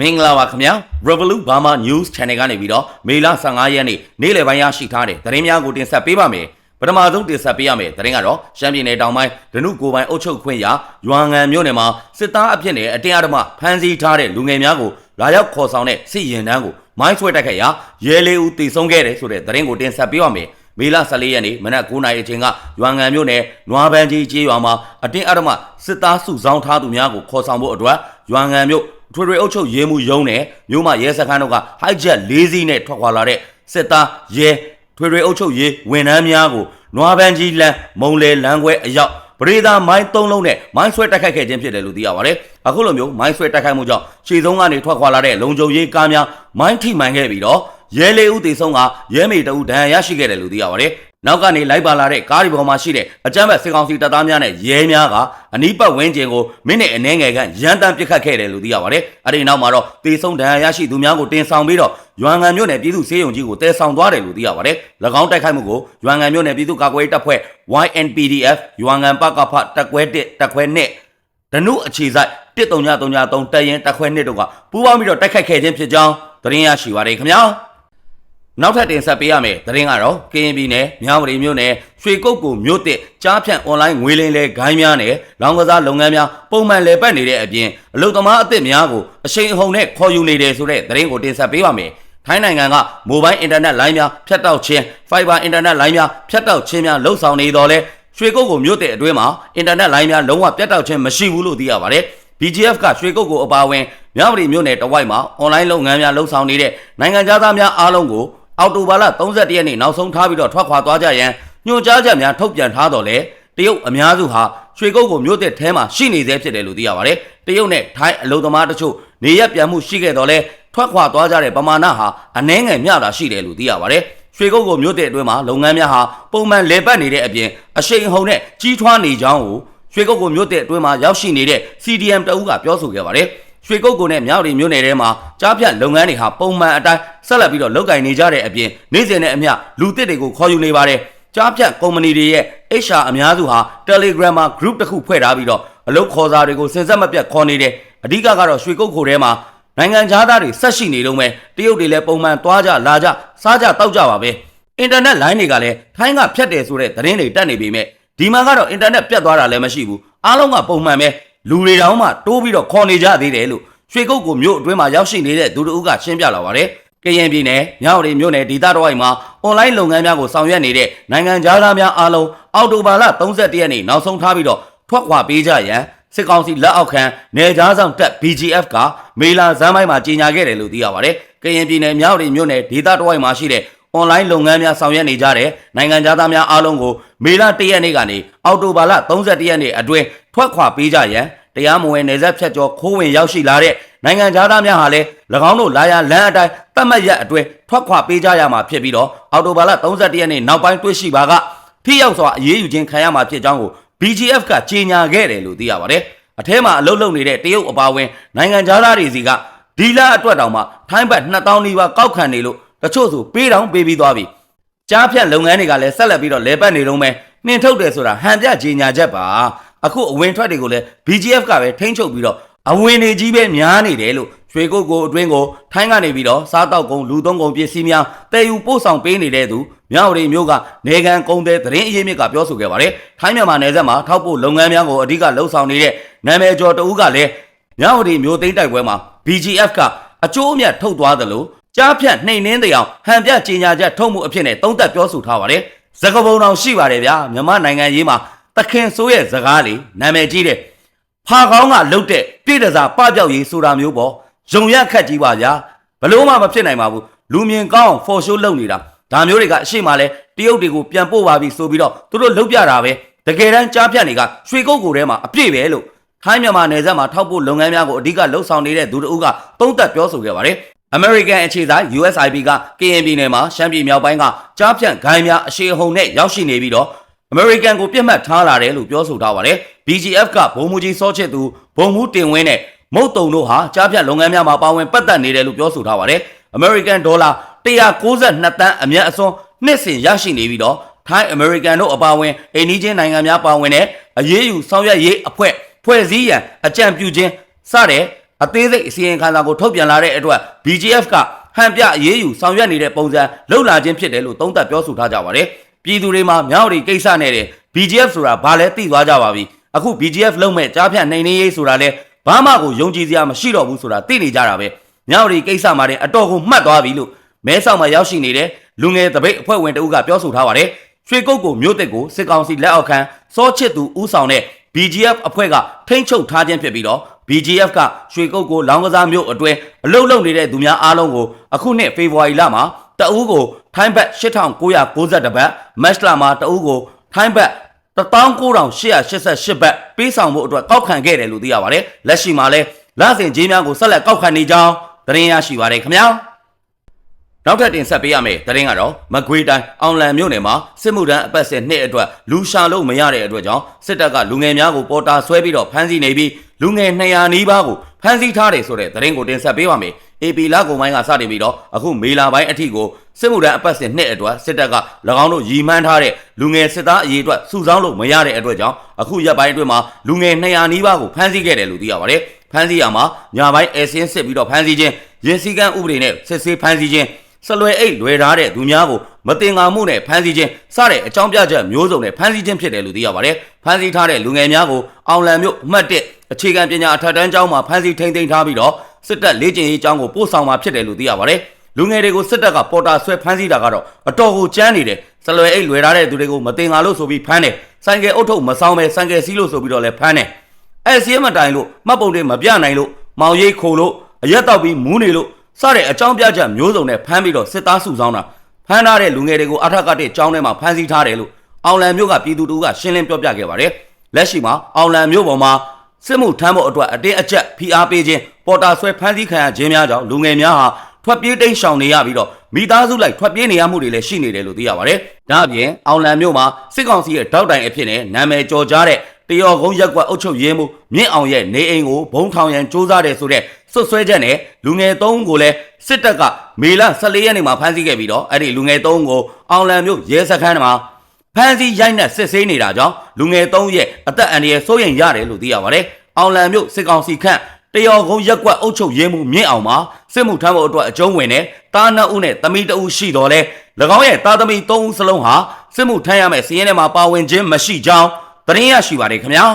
မင်္ဂလာပါခင်ဗျာ Revolut Burma News Channel ကနေပြီးတော့မေလ15ရက်နေ့နေ့လယ်ပိုင်းရရှိထားတဲ့သတင်းများကိုတင်ဆက်ပေးပါမယ်ပထမဆုံးတင်ဆက်ပေးရမယ်သတင်းကတော့ရှမ်းပြည်နယ်တောင်ပိုင်းဒနုကိုပိုင်းအုပ်ချုပ်ခွင့်ရရွာငံမြို့နယ်မှာစစ်သားအဖြစ်နဲ့အတင်းအဓမ္မဖမ်းဆီးထားတဲ့လူငယ်များကိုလာရောက်ခေါ်ဆောင်တဲ့စစ်ရင်တန်းကိုမိုင်းဆွဲတိုက်ခိုက်ရာရဲလေးဦးတေဆုံးခဲ့တယ်ဆိုတဲ့သတင်းကိုတင်ဆက်ပေးပါမယ်မေလ14ရက်နေ့မနက်9:00နာရီအချိန်ကရွာငံမြို့နယ်နွားပန်းကြီးကျေးရွာမှာအတင်းအဓမ္မစစ်သားစုဆောင်းထားသူများကိုခေါ်ဆောင်ဖို့အတွက်ရွာငံမြို့ ထွေထွေအုပ်ချုပ်ရေးမှုရုံးနဲ့မြို့မရဲစခန်းတို့ကဟိုက်ဂျက်၄စီးနဲ့ထွက်ခွာလာတဲ့စစ်သားရဲထွေထွေအုပ်ချုပ်ရေးဝန်ထမ်းများကိုနွားပန်းကြီးလမ်းမုံလေလမ်းခွဲအရောက်ပရိသာမိုင်း၃လုံးနဲ့မိုင်းဆွဲတိုက်ခိုက်ခဲ့ခြင်းဖြစ်တယ်လို့သိရပါတယ်။အခုလိုမျိုးမိုင်းဆွဲတိုက်ခိုက်မှုကြောင့်ခြေဆုံးကနေထွက်ခွာလာတဲ့လုံခြုံရေးကားများမိုင်းထိမှန်ခဲ့ပြီးတော့ရဲလေးဦးတေဆုံးကရဲမေတအူဒဏ်ရာရရှိခဲ့တယ်လို့သိရပါတယ်။ နောက်ကနေလိုက်ပါလာတဲ့ကားဒီပေါ်မှာရှိတဲ့အကြမ်းဖက်စစ်ကောင်စီတပ်သားများနဲ့ရဲများကအနီးပတ်ဝန်းကျင်ကိုမိနစ်အနည်းငယ်ခန့်ရန်တမ်းပစ်ခတ်ခဲ့တယ်လို့သိရပါတယ်။အဲဒီနောက်မှာတော့တေဆုံးဒဏ်ရာရရှိသူများကိုတင်ဆောင်ပြီးတော့ရွာငံမြို့နယ်ပြည်သူ့စေယုံကြီးကိုတည်ဆောင်သွားတယ်လို့သိရပါတယ်။၎င်းတိုက်ခိုက်မှုကိုရွာငံမြို့နယ်ပြည်သူ့ကာကွယ်ရေးတပ်ဖွဲ့ YNPDF ရွာငံပကဖတပ်ခွဲ1တပ်ခွဲ2ဒနုအခြေဆိုင်13333တပ်ရင်တပ်ခွဲ2တို့ကပူးပေါင်းပြီးတော့တိုက်ခိုက်ခဲ့ခြင်းဖြစ်ကြောင်းသတင်းရရှိပါတယ်ခင်ဗျာ။ နောက်ထပ်တင်ဆက်ပေးရမယ်သတင်းကတော့ကရင်ပြည်နယ်မြဝတီမြို့နယ်ရွှေကုတ်ကူမြို့တစ်ကြားဖြန့်အွန်လိုင်းငွေလင်းလဲဂိုင်းများနဲ့လောင်ကစားလုပ်ငန်းများပုံမှန်လည်ပတ်နေတဲ့အပြင်အလုပ်သမားအသစ်များကိုအရှိန်အဟုန်နဲ့ခေါ်ယူနေတယ်ဆိုတဲ့သတင်းကိုတင်ဆက်ပေးပါမယ်။ထိုင်းနိုင်ငံကမိုဘိုင်းအင်တာနက်လိုင်းများဖြတ်တောက်ခြင်း Fiber အင်တာနက်လိုင်းများဖြတ်တောက်ခြင်းများလှုပ်ဆောင်နေတော့လဲရွှေကုတ်ကူမြို့တစ်အတွင်းမှာအင်တာနက်လိုင်းများလုံးဝပြတ်တောက်ခြင်းမရှိဘူးလို့သိရပါတယ်။ BGF ကရွှေကုတ်ကိုအပါအဝင်မြဝတီမြို့နယ်တဝိုက်မှာအွန်လိုင်းလုပ်ငန်းများလှုပ်ဆောင်နေတဲ့နိုင်ငံသားများအားလုံးကို အော်တိုဘာလ31ရက်နေ့နောက်ဆုံးထားပြီးတော့ထွက်ခွာသွားကြရန်ညွှန်ကြားချက်များထုတ်ပြန်ထားတော့လေတရုတ်အများစုဟာရွှေကုတ်ကိုမြို့တစ်ထဲမှာရှိနေသေးဖြစ်တယ်လို့သိရပါတယ်။တရုတ်နဲ့ထိုင်းအလုံသမားတချို့နေရက်ပြန်မှုရှိခဲ့တော့လဲထွက်ခွာသွားကြတဲ့ပမာဏဟာအနှဲငယ်မျှတာရှိတယ်လို့သိရပါတယ်။ရွှေကုတ်ကိုမြို့တစ်အတွင်းမှာလုပ်ငန်းများဟာပုံမှန်လေပတ်နေတဲ့အပြင်အရှိန်အဟုန်နဲ့ကြီးထွားနေကြောင်းကိုရွှေကုတ်ကိုမြို့တစ်အတွင်းမှာရောက်ရှိနေတဲ့ CDM တအုပ်ကပြောဆိုခဲ့ပါတယ်။ ရွှေကုတ်ကိုနဲ့မြောက်ရီမြို့နယ်ထဲမှာကြားဖြတ်လုပ်ငန်းတွေဟာပုံမှန်အတိုင်းဆက်လက်ပြီးတော့လုပ်ကင်နေကြတဲ့အပြင်နေ့စဉ်နဲ့အမျှလူသစ်တွေကိုခေါ်ယူနေပါတယ်။ကြားဖြတ်ကုမ္ပဏီတွေရဲ့ HR အများစုဟာ Telegram မှာ group တစ်ခုဖွဲ့ထားပြီးတော့အလုပ်ခေါ်စာတွေကိုစင်ဆက်မပြတ်ခေါ်နေတယ်။အဓိကကတော့ရွှေကုတ်ခိုထဲမှာနိုင်ငံသားတွေဆက်ရှိနေတော့မယ်တရုတ်တွေလည်းပုံမှန်သွားကြလာကြစားကြတောက်ကြပါပဲ။အင်တာနက်လိုင်းတွေကလည်းထိုင်းကဖြတ်တယ်ဆိုတဲ့သတင်းတွေတက်နေပေမဲ့ဒီမှာကတော့အင်တာနက်ပြတ်သွားတာလည်းမရှိဘူး။အားလုံးကပုံမှန်ပဲ လူတွေတောင်မှတိုးပြီးတော့ခေါ်နေကြသေးတယ်လို့ရွှေကုတ်ကိုမြို့အတွင်းမှာရောက်ရှိနေတဲ့သူတို့ကရှင်းပြလာပါတယ်။ကရင်ပြည်နယ်မြောက်ရီမြို့နယ်ဒေသတော်ဝိုက်မှာအွန်လိုင်းလုပ်ငန်းများကိုဆောင်ရွက်နေတဲ့နိုင်ငံသားများအားလုံးအော်တိုဘာလ31ရက်နေ့နောက်ဆုံးထားပြီးတော့ထွက်ခွာပေးကြရန်စစ်ကောင်စီလက်အောက်ခံနေကြားဆောင်တပ် BGF ကမေလာဇမ်းပိုင်းမှာကြီးညာခဲ့တယ်လို့သိရပါတယ်။ကရင်ပြည်နယ်မြောက်ရီမြို့နယ်ဒေသတော်ဝိုက်မှာရှိတဲ့ အွန်လိုင်းလုပ်ငန်းများဆောင်ရွက်နေကြတဲ့နိုင်ငံသားများအားလုံးကိုမေလ1ရက်နေ့ကနေအောက်တိုဘာလ31ရက်နေ့အတွင်းထွက်ခွာပေးကြရန်တရားမဝင်နေဆက်ဖြတ်ကျော်ခိုးဝင်ရောက်ရှိလာတဲ့နိုင်ငံသားများဟာလည်း၎င်းတို့လာရလမ်းအတိုင်းတတ်မှတ်ရက်အတွင်းထွက်ခွာပေးကြရမှာဖြစ်ပြီးတော့အော်တိုဘာလ31ရက်နေ့နောက်ပိုင်းတွေ့ရှိပါကထိရောက်စွာအရေးယူခြင်းခံရမှာဖြစ်ကြောင်းကို BGF ကကြေညာခဲ့တယ်လို့သိရပါတယ်။အထဲမှာအလုပ်လုပ်နေတဲ့တရုတ်အပါအဝင်နိုင်ငံသားတွေစီကဒီလအတွက်တောင်မှထိုင်းဘတ်2000နီးပါးကောက်ခံနေလို့ တချို့ဆိုပေးတောင်ပေးပြီးသွားပြီ။ကြားဖြတ်လုပ်ငန်းတွေကလည်းဆက်လက်ပြီးတော့လဲပတ်နေတော့မယ်နှင်ထုတ်တယ်ဆိုတာဟန်ပြကြေညာချက်ပါအခုအဝင်ထွက်တွေကိုလည်း BGF ကပဲထိန်းချုပ်ပြီးတော့အဝင်နေကြီးပဲများနေတယ်လို့ရွှေကုတ်ကိုအတွင်းကိုထိုင်းကနေပြီးတော့စားတောက်ကုန်လူသုံးကုန်ပစ္စည်းများတည်ယူပို့ဆောင်ပေးနေတဲ့သူမြောက်ရီမျိုးကနေကန်ကုန်းတဲ့သတင်းအရေးမြစ်ကပြောဆိုခဲ့ပါတယ်ထိုင်းမြန်မာနယ်စပ်မှာထောက်ပို့လုပ်ငန်းများကိုအဓိကလှုပ်ဆောင်နေတဲ့နာမည်ကျော်တဦးကလည်းမြောက်ရီမျိုးသိမ်းတိုက်ပွဲမှာ BGF ကအကျိုးအမြတ်ထုတ်သွားသလို ကြားဖြတ်နှိမ်နှင်းတဲ့အောင်ဟန်ပြကြေညာချက်ထုတ်မှုအဖြစ်နဲ့သုံးသပ်ပြောဆိုထားပါတယ်။ဇကပုံတော်ရှိပါတယ်ဗျာမြန်မာနိုင်ငံရေးမှာတခင်ဆိုးရဲ့ဇကားလေးနာမည်ကြီးတဲ့ဖာကောင်းကလုတ်တဲ့ပြည်တစားပပြောက်ရေးဆိုတာမျိုးပေါ့ယုံရခက်ကြီးပါဗျာဘလို့မှမဖြစ်နိုင်ပါဘူးလူမြင်ကောင်းဖော်ရှိုးလုပ်နေတာဒါမျိုးတွေကအရှိမလဲတရုတ်တွေကိုပြန်ပို့ပါပြီဆိုပြီးတော့သူတို့လုတ်ပြတာပဲတကယ်တမ်းကြားဖြတ်တွေကရွှေကုတ်ကိုထဲမှာအပြည့်ပဲလို့ထိုင်းမြန်မာနယ်စပ်မှာထောက်ပို့လုပ်ငန်းများကိုအဓိကလှုပ်ဆောင်နေတဲ့သူတို့ကသုံးသပ်ပြောဆိုခဲ့ပါတယ် American အခြေစိုက် USIP က KNB နယ်မှာရှမ်းပြည်မြောက်ပိုင်းကကြားဖြတ်ဂိုင်းများအရှိအဟုန်နဲ့ရောက်ရှိနေပြီးတော့ American ကိုပြစ်မှတ်ထားလာတယ်လို့ပြောဆိုထားပါတယ်။ BGF ကဘုံမူကြီးစောချစ်သူဘုံမူတင်ဝင်းနဲ့မုတ်တုံတို့ဟာကြားဖြတ်လုပ်ငန်းများမှာပါဝင်ပတ်သက်နေတယ်လို့ပြောဆိုထားပါတယ်။ American ဒေါ်လာ192တန်းအမြတ်အစွန်းနှစ်စဉ်ရရှိနေပြီးတော့ Thai American တို့အပါအဝင်အိန္ဒိချင်းနိုင်ငံများပါဝင်တဲ့အရေးယူဆောင်ရွက်ရေးအဖွဲ့ဖွဲ့စည်းရန်အကြံပြုခြင်းစတဲ့ အသေးစိတ်အစီရင်ခံစာကိုထုတ်ပြန်လာတဲ့အတွက် BGF ကဟန်ပြအရေးယူဆောင်ရွက်နေတဲ့ပုံစံလှုပ်လာခြင်းဖြစ်တယ်လို့သုံးသပ်ပြောဆိုထားကြပါတယ်ပြည်သူတွေမှာမြောက်ရီကိစ္စနဲ့တဲ့ BGF ဆိုတာဘာလဲသိသွားကြပါပြီအခု BGF လုံးမဲ့ကြားဖြတ်နိုင်နေရေးဆိုတာလဲဘာမှကိုယုံကြည်စရာမရှိတော့ဘူးဆိုတာသိနေကြတာပဲမြောက်ရီကိစ္စမှာတဲ့အတော်ကိုမှတ်သွားပြီလို့မဲဆောက်မှာရောက်ရှိနေတဲ့လူငယ်တပိတ်အဖွဲ့ဝင်တဦးကပြောဆိုထားပါတယ်ရွှေကုတ်ကိုမြို့တက်ကိုစစ်ကောင်စီလက်အောက်ခံစောချစ်သူဦးဆောင်တဲ့ BGF အဖွဲ့ကထိမ့်ချုပ်ထားခြင်းဖြစ်ပြီးတော့ BGF ကရွှေကုတ်ကိုလောင်းကစားမြို့အတွင်းအလုတ်လုံနေတဲ့သူများအားလုံးကိုအခုနှစ်ဖေဖော်ဝါရီလမှာတအူးကိုထိုင်းဘတ်8990ဘတ်မတ်လမှာတအူးကိုထိုင်းဘတ်19888ဘတ်ပေးဆောင်မှုအတွက်ကောက်ခံခဲ့တယ်လို့သိရပါတယ်လက်ရှိမှာလဲလစဉ်ကြီးများကိုဆက်လက်ကောက်ခံနေကြောင်းသတင်းရရှိပါတယ်ခင်ဗျာ နောက်ထပ်တင်ဆက်ပေးရမယ့်သတင်းကတော့မကွေးတိုင်းအောင်လံမြို့နယ်မှာစစ်မှုထမ်းအပတ်စဉ်နှစ်အတွက်လူရှာလို့မရတဲ့အတွက်ကြောင့်စစ်တပ်ကလူငယ်များကိုပေါ်တာဆွဲပြီးတော့ဖမ်းဆီးနေပြီးလူငယ်200နီးပါးကိုဖမ်းဆီးထားတယ်ဆိုတဲ့သတင်းကိုတင်ဆက်ပေးပါမယ်။ AP လကုန်ပိုင်းကစတင်ပြီးတော့အခုမေလာပိုင်းအထိကိုစစ်မှုထမ်းအပတ်စဉ်နှစ်အတွက်စစ်တပ်က၎င်းတို့ရည်မှန်းထားတဲ့လူငယ်စစ်သားအရေးအတွက်စုဆောင်းလို့မရတဲ့အတွက်ကြောင့်အခုရက်ပိုင်းအတွင်းမှာလူငယ်200နီးပါးကိုဖမ်းဆီးခဲ့တယ်လို့သိရပါတယ်။ဖမ်းဆီးရမှာညပိုင်းအဲစင်းစစ်ပြီးတော့ဖမ်းဆီးခြင်းရင်စည်းကမ်းဥပဒေနဲ့စစ်ဆေးဖမ်းဆီးခြင်း ဆလွယ်အိတ်လွယ်ထားတဲ့သူများကိုမတင်ငါမှုနဲ့ဖမ်းဆီးခြင်းစတဲ့အကြောင်းပြချက်မျိုးစုံနဲ့ဖမ်းဆီးခြင်းဖြစ်တယ်လို့သိရပါတယ်။ဖမ်းဆီးထားတဲ့လူငယ်များကိုအောင်လံမြို့အမှတ်1အခြေခံပညာအထက်တန်းကျောင်းမှာဖမ်းဆီးထိန်းသိမ်းထားပြီးတော့စစ်တပ်လေ့ကျင့်ရေးကျောင်းကိုပို့ဆောင်มาဖြစ်တယ်လို့သိရပါတယ်။လူငယ်တွေကိုစစ်တပ်ကပေါ်တာဆွဲဖမ်းဆီးတာကတော့အတော်ကိုကြမ်းနေတယ်။ဆလွယ်အိတ်လွယ်ထားတဲ့သူတွေကိုမတင်ငါလို့ဆိုပြီးဖမ်းတယ်။ဆိုင်ကယ်အုပ်ထုပ်မဆောင်ပဲဆိုင်ကယ်စီးလို့ဆိုပြီးတော့လည်းဖမ်းတယ်။အဲစီးမတိုင်လို့မှတ်ပုံတွေမပြနိုင်လို့မောင်ရိပ်ခိုလို့အရက်တောက်ပြီးမူးနေလို့ စတဲ့အကြောင်းပြချက်မျိုးစုံနဲ့ဖမ်းပြီးတော့စစ်သားစုဆောင်းတာဖမ်းထားတဲ့လူငယ်တွေကိုအထက်ကတဲ့ကျောင်းထဲမှာဖမ်းဆီးထားတယ်လို့အောင်လံမျိုးကပြည်သူတို့ကရှင်းလင်းပြောပြခဲ့ပါတယ်လက်ရှိမှာအောင်လံမျိုးပေါ်မှာစစ်မှုထမ်းဖို့အတွက်အတင်းအကျပ်ဖိအားပေးခြင်းပေါ်တာဆွဲဖမ်းဆီးခံရခြင်းများကြောင့်လူငယ်များဟာထွက်ပြေးတိမ်းရှောင်နေရပြီးတော့မိသားစုလိုက်ထွက်ပြေးနေရမှုတွေလည်းရှိနေတယ်လို့သိရပါတယ်။ဒါအပြင်အောင်လံမျိုးမှာစစ်ကောင်စီရဲ့တောက်တိုင်အဖြစ်နဲ့နာမည်ကျော်ကြားတဲ့တရော်ကုန်းရက်ကွက်အုပ်ချုပ်ရေးမှုမြင့်အောင်ရဲ့နေအိမ်ကိုဘုံထောင်ရန်စ조사တယ်ဆိုတဲ့ စွတ်စွဲချက်နဲ့လူငယ်၃ဦးကိုလည်းစစ်တပ်ကမေလ14ရက်နေ့မှာဖမ်းဆီးခဲ့ပြီးတော့အဲ့ဒီလူငယ်၃ဦးကိုအောင်လံမျိုးရဲစခန်းမှာဖမ်းဆီးရိုက်နှက်စစ်ဆေးနေတာကြောင့်လူငယ်၃ရဲ့အသက်အန္တရာယ်စိုးရိမ်ရတယ်လို့သိရပါတယ်။အောင်လံမျိုးစစ်ကောင်စီခန့်တရော်ကုန်းရက်ကွက်အုပ်ချုပ်ရေးမှုမြင့်အောင်မှာစစ်မှုထမ်းဖို့အတွက်အကျုံးဝင်တဲ့တားနှစ်ဦးနဲ့တမိတဦးရှိတော်လဲ၎င်းရဲ့တာသမီ၃ဦးစလုံးဟာစစ်မှုထမ်းရမယ့်စီးရင်ထဲမှာပါဝင်ခြင်းမရှိကြောင်းသတင်းရရှိပါတယ်ခင်ဗျာ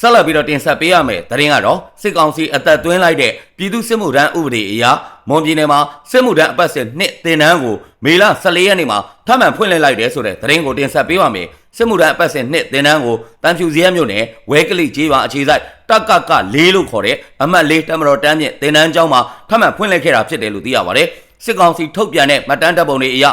ဆက်လက်ပြီးတော့တင်ဆက်ပေးရမယ်သတင်းကတော့စစ်ကောင်စီအသက်သွင်းလိုက်တဲ့ပြည်သူစစ်မှုထမ်းဥပဒေအရမွန်ပြည်နယ်မှာစစ်မှုထမ်းအပတ်စဉ်နှစ်တင်နန်းကိုမေလ14ရက်နေ့မှာထပ်မံဖွင့်လှစ်လိုက်တယ်ဆိုတဲ့သတင်းကိုတင်ဆက်ပေးပါမယ်စစ်မှုထမ်းအပတ်စဉ်နှစ်တင်နန်းကိုတန်ဖြူစရဲမြို့နယ်ဝဲကလိကျေးရွာအခြေစိုက်တက်ကက၄လို့ခေါ်တဲ့အမှတ်၄တမတော်တန်းမြင့်တင်နန်းကျောင်းမှာထပ်မံဖွင့်လှစ်ခဲ့တာဖြစ်တယ်လို့သိရပါတယ်စစ်ကောင်စီထုတ်ပြန်တဲ့မှတ်တမ်းတပ်ပုံတွေအရ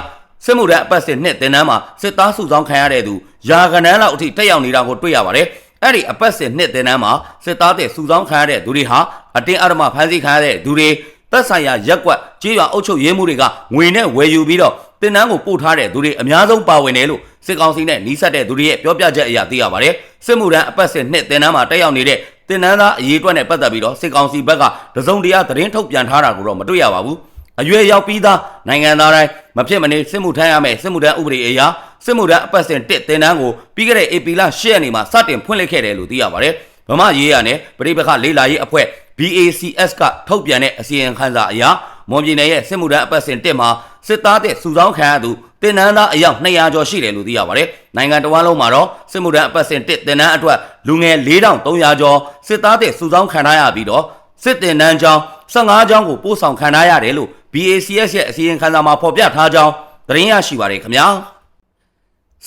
စစ်မှုထမ်းအပတ်စဉ်နှစ်တင်နန်းမှာစစ်သားစုဆောင်ခံရတဲ့သူယာကနန်းလောက်အထိတက်ရောက်နေတာကိုတွေ့ရပါတယ်။ အဲ့ဒီအပတ်စဉ်နှစ်တင်နန်းမှာစစ်သားတဲ့စုဆောင်ခံရတဲ့သူတွေဟာအတင်းအဓမ္မဖမ်းဆီးခံရတဲ့သူတွေသက်ဆိုင်ရာရက်ကွက်ကြေးရွာအုပ်ချုပ်ရေးမှုတွေကငွေနဲ့ဝယ်ယူပြီးတော့တင်နန်းကိုပို့ထားတဲ့သူတွေအများဆုံးပါဝင်တယ်လို့စစ်ကောင်စီနဲ့နှီးဆက်တဲ့သူတွေရဲ့ပြောပြချက်အရသိရပါတယ်။စစ်မှုထမ်းအပတ်စဉ်နှစ်တင်နန်းမှာတက်ရောက်နေတဲ့တင်နန်းသားအရေးအတွက်နဲ့ပတ်သက်ပြီးတော့စစ်ကောင်စီဘက်ကတစုံတရာသတင်းထုတ်ပြန်ထားတာကိုတော့မတွေ့ရပါဘူး။ အရွယ်ရောက်ပြီးသားနိုင်ငံသားတိုင်းမဖြစ်မနေစစ်မှုထမ်းရမယ်စစ်မှုထမ်းဥပဒေအရာစစ်မှုထမ်းအပတ်စဉ်1တင်တန်းကိုပြီးခဲ့တဲ့ AP လ10ရက်နေ့မှာစတင်ဖွင့်လှစ်ခဲ့တယ်လို့သိရပါတယ်။ဗမာရေးရနဲ့ပြည်ပခလေးလာရေးအဖွဲ့ BACS ကထုတ်ပြန်တဲ့အစီရင်ခံစာအရမွန်ပြည်နယ်ရဲ့စစ်မှုထမ်းအပတ်စဉ်1မှာစစ်သားတဲ့စုဆောင်းခံရသူတင်နန်းသားအယောက်200ကျော်ရှိတယ်လို့သိရပါတယ်။နိုင်ငံတော်ဝန်လုံးမှာတော့စစ်မှုထမ်းအပတ်စဉ်1တင်နန်းအတွက်လူငယ်4300ကျော်စစ်သားတဲ့စုဆောင်းခံရပြီးတော့စစ်တင်နန်းကျောင်း15ကျောင်းကိုပို့ဆောင်ခံရရတယ်လို့ BACS ရဲ့အစီရင်ခံစာမှာဖော်ပြထားကြောင်းသတင်းရရှိပါတယ်ခင်ဗျာ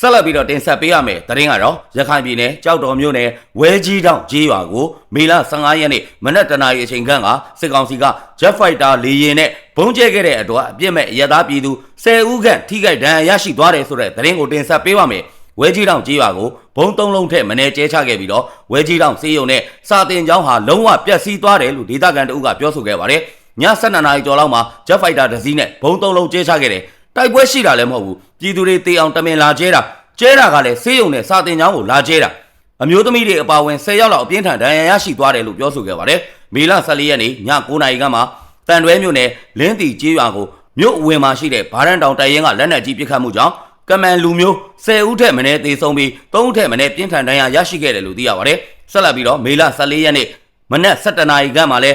ဆက်လက်ပြီးတော့တင်ဆက်ပေးရမယ်သတင်းကတော့ရခိုင်ပြည်နယ်ကြောက်တော်မြို့နယ်ဝဲကြီးတောင်ကြီးရွာကိုမေလ15ရက်နေ့မနက်တနာရီအချိန်ခန့်ကစစ်ကောင်စီက Jet Fighter လေယာဉ်နဲ့ဘုံကျဲခဲ့တဲ့အတွက်အပြစ်မဲ့ရသားပြည်သူ10ဦးခန့်ထိခိုက်ဒဏ်ရာရရှိသွားတယ်ဆိုတဲ့သတင်းကိုတင်ဆက်ပေးပါမယ်ဝဲကြီးတောင်ကြီးရွာကိုဘုံသုံးလုံးထက်မနေကျဲချခဲ့ပြီးတော့ဝဲကြီးတောင်စေယုံနဲ့စာတင်ကျောင်းဟာလုံးဝပျက်စီးသွားတယ်လို့ဒေသခံတအုပ်ကပြောဆိုခဲ့ပါတယ် ည7နာရီကျော်လောက်မှာ Jet Fighter တစ်စီးနဲ့ဘုံသုံးလုံးကျဲချခဲ့တယ်တိုက်ပွဲရှိတာလည်းမဟုတ်ဘူးပြည်သူတွေတေးအောင်တမင်လာကျဲတာကျဲတာကလည်းစေးရုံနဲ့စာတင်ကျောင်းကိုလာကျဲတာအမျိုးသမီးတွေအပါဝင်10ယောက်လောက်အပြင်းထန်ဒဏ်ရာရရှိသွားတယ်လို့ပြောဆိုခဲ့ပါတယ်မေလ14ရက်နေ့ည9နာရီကမှတန်တွဲမြို့နယ်လင်းတီကျေးရွာကိုမြို့အဝင်မှာရှိတဲ့ဘာရန်တောင်တိုင်ရင်ကလက်နက်ကြီးပစ်ခတ်မှုကြောင့်ကမန်လူမျိုး10ဦးထက်မနည်းသေဆုံးပြီး3ဦးထက်မနည်းပြင်းထန်ဒဏ်ရာရရှိခဲ့တယ်လို့သိရပါတယ်ဆက်လက်ပြီးတော့မေလ14ရက်နေ့မနက်7:00နာရီခန့်မှာလဲ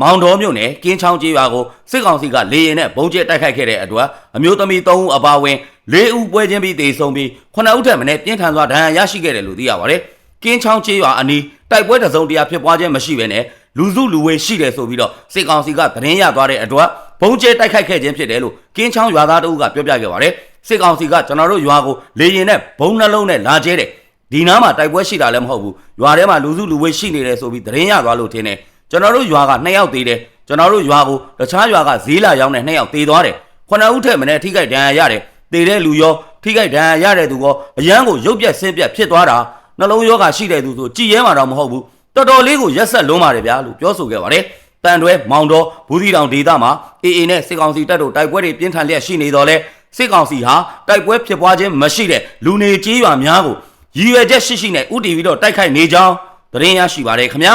မောင်တော်မြို့နယ်ကင်းချောင်းကျေးရွာကိုစစ်ကောင်စီကလေရင်နဲ့ဘုံကျဲတိုက်ခိုက်ခဲ့တဲ့အတွက်အမျိုးသမီး3ဦးအပါအဝင်4ဦးပွဲချင်းပြီးတေဆုံးပြီး9ဦးထက်မနည်းပြင်းထန်စွာဒဏ်ရာရရှိခဲ့တယ်လို့သိရပါတယ်။ကင်းချောင်းကျေးရွာအနီးတိုက်ပွဲတစုံတရာဖြစ်ပွားခြင်းမရှိဘဲနဲ့လူစုလူဝေးရှိတယ်ဆိုပြီးတော့စစ်ကောင်စီကသတင်းရသွားတဲ့အတွက်ဘုံကျဲတိုက်ခိုက်ခဲ့ခြင်းဖြစ်တယ်လို့ကင်းချောင်းရွာသားတအုပ်ကပြောပြခဲ့ပါတယ်။စစ်ကောင်စီကကျွန်တော်တို့ရွာကိုလေရင်နဲ့ဘုံနှလုံးနဲ့လာကျဲတယ်။ဒီနားမှာတိုက်ပွဲရှိတာလည်းမဟုတ်ဘူးရွာထဲမှာလူစုလူဝေးရှိနေတယ်ဆိုပြီးသတင်းရသွားလို့ထင်တယ် ကျွန်တော်တို့ရွာက2ယောက်သေးတယ်ကျွန်တော်တို့ရွာကိုတခြားရွာကဈေးလာရောက်နေ2ယောက်သေသွားတယ်ခုနှစ်ဦးထက်မနဲ့ထိခိုက်ဒဏ်ရာရတယ်သေတဲ့လူရောထိခိုက်ဒဏ်ရာရတဲ့သူရောအရန်ကိုရုပ်ပြက်ဆင်းပြက်ဖြစ်သွားတာနှလုံးရောဂါရှိတဲ့သူဆိုကြည်ရဲမှာတော့မဟုတ်ဘူးတော်တော်လေးကိုရက်ဆက်လုံးပါတယ်ဗျာလို့ပြောဆိုခဲ့ပါတယ်တန်တွဲမောင်တော်ဘူးသီတောင်ဒေသမှာအေအေနဲ့စစ်ကောင်စီတပ်တို့တိုက်ပွဲတွေပြင်းထန်လျက်ရှိနေတော့လဲစစ်ကောင်စီဟာတိုက်ပွဲဖြစ်ပွားခြင်းမရှိတဲ့လူနေကြေးရွာများကိုရည်ရွယ်ချက်ရှိရှိနဲ့ဥတီပြီးတော့တိုက်ခိုက်နေကြောင်းသတင်းရရှိပါတယ်ခင်ဗျာ